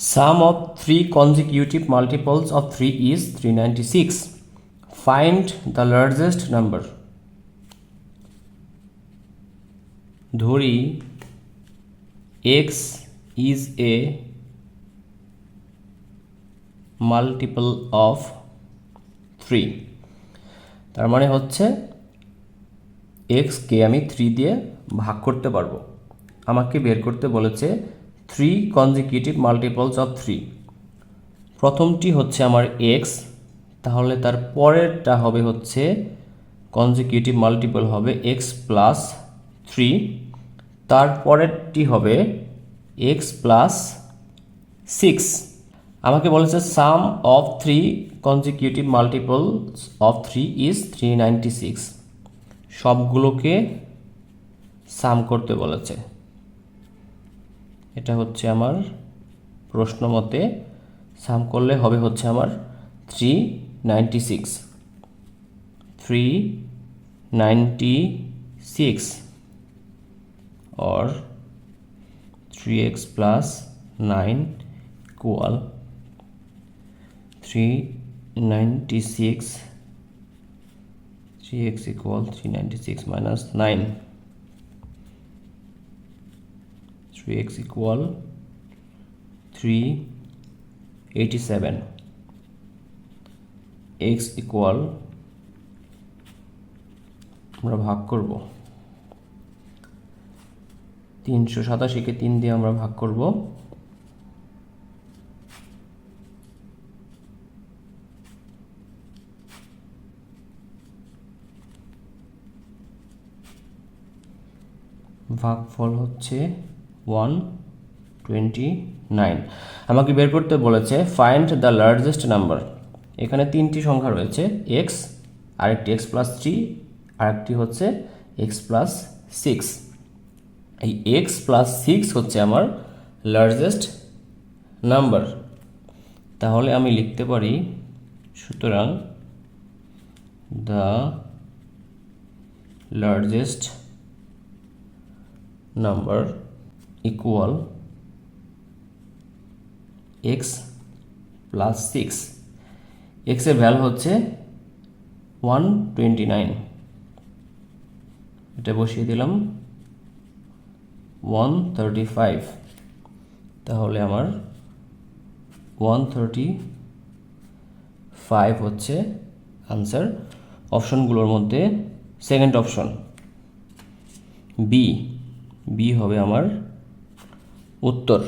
Sum of three consecutive multiples of 3 is 396. Find the largest number. ধরি x is a multiple of 3 তার মানে হচ্ছে x কে আমি three দিয়ে ভাগ করতে পারব আমাকে বের করতে বলেছে three consecutive multiples of three প্রথমটি হচ্ছে আমার এক্স তাহলে তার পরেরটা হবে হচ্ছে কনজিকিউটিভ মাল্টিপল হবে এক্স প্লাস থ্রি তার পরেরটি হবে এক্স প্লাস সিক্স আমাকে বলেছে sum of three consecutive multiples of three is three ninety six সবগুলোকে সাম করতে বলেছে। এটা হচ্ছে আমার প্রশ্ন মতে সাম করলে হবে হচ্ছে আমার three ninety six three ninety six or 3x plus 9 equal 396 3x equal 396 minus 9 3x equal 387 x equal আমরা ভাগ করব। তিনশো সাতাশিকে তিন দিয়ে আমরা ভাগ করব। ভাগফল হচ্ছে ওয়ান টোয়েন্টি নাইন আমাকে বের করতে বলেছে ফাইন্ড দ্য লার্জেস্ট নাম্বার এখানে তিনটি সংখ্যা রয়েছে এক্স আরেকটি এক্স প্লাস থ্রি আরেকটি হচ্ছে এক্স প্লাস সিক্স এই এক্স প্লাস সিক্স হচ্ছে আমার লার্জেস্ট নাম্বার তাহলে আমি লিখতে পারি, সুতরাং the largest number equal X plus six এক্সের ভ্যালু হচ্ছে ওয়ান টোয়েন্টি নাইন এটা বসিয়ে দিলাম ওয়ান থার্টি ফাইভ তাহলে আমার ওয়ান থার্টি ফাইভ হচ্ছে আনসার অপশনগুলোর মধ্যে সেকেন্ড অপশন বি বি হবে আমার উত্তর।